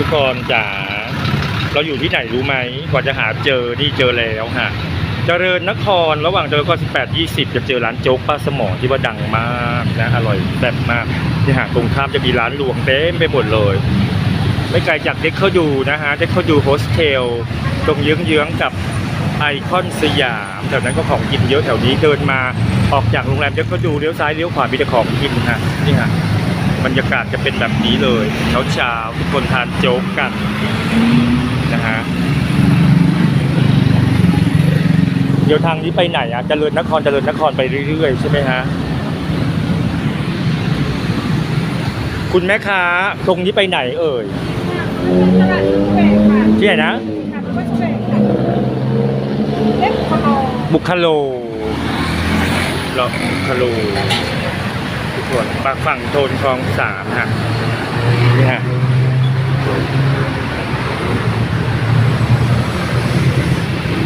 ทุกคนจ๋าเราอยู่ที่ไหนรู้ไหมกว่าจะหาเจอนี่เจอแล้วฮะเจริญนครระหว่างเจริญนคร18 20 จะเจอร้านโจ๊กป้าสมอที่ว่าดังมากนะอร่อยแซ่บมากที่หาตรงข้ามจะมีร้านรวงเต็มไปหมดเลย ไม่ไกลจากเด็กเขาดูนะฮะเด็กเขาดูโฮสเทลตรงเยื้องๆกับไอคอนสยามแถวนั้นก็ของกินเยอะแถวนี้เดินมาออกจากโรงแรมเด็กเขาดูเลี้ยวซ้ายเลี้ยวขวามีแต่ของกินฮะนี่ฮะ บรรยากาศจะเป็นแบบนี้เลยเช้าเช้าทุกคนทานโจ๊กกันนะฮะเดี๋ยวทางนี้ไปไหนอะเจริญนครเจริญนครไปเรื่อยๆใช่ไหมฮะคุณแม่ค้าตรงนี้ไปไหนเอ่ยที่ไหนนะค่ะก็ชุมแพค่ะเล็บคโลบุคโลเหรอบุคโล ทุกคนปากฝั่งโทนคลองสามฮะนี่ฮะ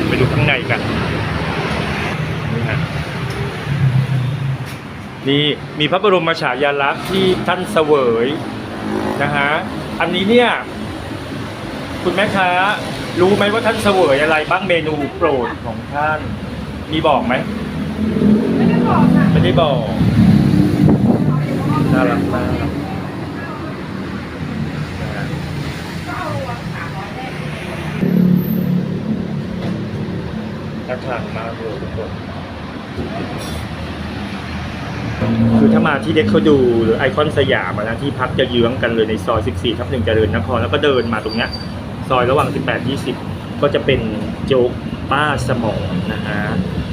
ไปดูข้างในกันนี่ฮะนี่มีพระบรมฉายาลักษณ์ที่ท่านเสวยนะฮะอันนี้เนี่ย คุณแม่ค้ารู้ไหมว่าท่านเสวยอะไรบ้างเมนูโปรดของท่าน มีบอกไหม ไม่ได้บอกค่ะ ไม่ได้บอก น่ารักมากน่าทานมากเลยทุกคนคือถ้ามาที่เด็กเขาดูหรือไอคอนสยามนะที่พักจะเยื้องกันเลยในซอย 14ทับหนึ่งเจริญนครแล้วก็เดินมาตรงเนี้ยซอยระหว่าง 18 20 ก็จะเป็นโจ๊ก ป้าสมองนะฮะ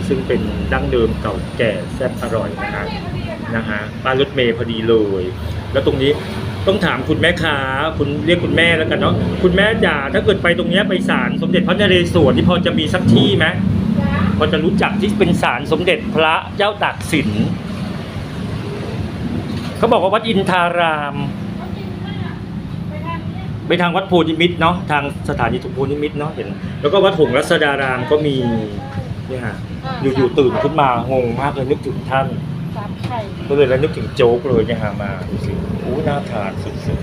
ซึ่งเป็นดั้งเดิมเก่าแก่แซ่บอร่อยนะฮะนะฮะป้ารถเมย์พอดีเลย แล้วตรงนี้ต้องถามคุณแม่ค้าคุณเรียกคุณแม่แล้วกันเนาะคุณแม่จ๋าถ้าเกิดไปตรงเนี้ยไปศาลสมเด็จพระนเรศวรที่พอจะมีสักที่ไหมพอจะรู้จักที่เป็นศาลสมเด็จพระเจ้าตากสินเขาบอกว่าวัดอินทาราม ไปทางวัดโพธิมิตรเนาะทางสถานีทุกโพธิมิตรเนาะเห็น แล้วก็วัดหงส์รัศดารามก็มีเนี่ยฮะอยู่ๆตื่นขึ้นมางงมากเลยนึกถึงท่าน สามไข่ก็เลยแล้วนึกถึงโจ๊กเลยเนี่ยฮะมาดูสิโอ้น่าทานสุด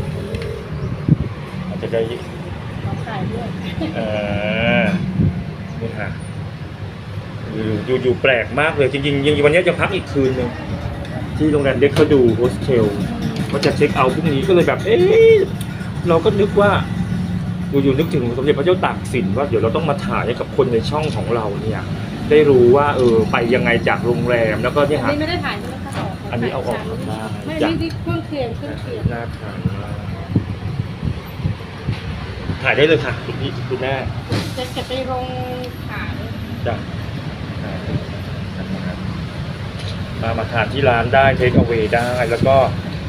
ๆอาจจะได้สามไข่ด้วยเออนี่ฮะอยู่อยู่อยู่แปลกมากเลยจริงๆยังวันนี้จะพักอีกคืนหนึงที่โรงแรมเด็กเขาดูโฮสเทลว่าจะเช็คเอาท์พรุ่งนี้ก็เลยแบบเอ๊ะ เราก็นึกว่าอยู่ๆนึกถึงสมเด็จพระเจ้าตากสินว่าเดี๋ยวเราต้องมาถ่ายให้กับคนในช่องของเราเนี่ย ได้รู้ว่าเออไปยังไงจากโรงแรมแล้วก็เนี่ยอันฮะ นี้ไม่ได้ถ่ายใช่ไหมคะอันนี้เอาออกได้ไม่จ้ะไม่ได้เครื่องเคียงเครื่องเคียงน่าทานมากถ่ายได้เลยค่ะคุณพี่คุณแม่จะเก็บไปลงขายจ้ะมามาทานที่ร้านได้เทคเอา a y ได้ แล้วก็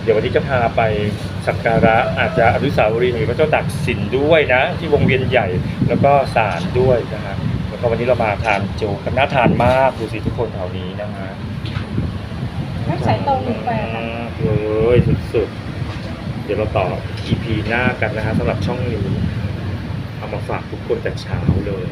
เดี๋ยววันนี้จะพาไป สักการะอาจจะอนุสาวรีย์พระเจ้าตากสินด้วยนะ ที่วงเวียนใหญ่แล้วก็ศาลด้วยนะฮะแล้วก็วันนี้เรามาทานโจ๊กกันน่าทานมากดูสิทุกคนแถวนี้นะฮะน้ำใสตรงหนึ่งแปดค่ะมากเลยสุดๆ เดี๋ยวเราต่อ EP หน้ากันนะฮะสำหรับช่องนี้เอามาฝากทุกคนแต่เช้าเลย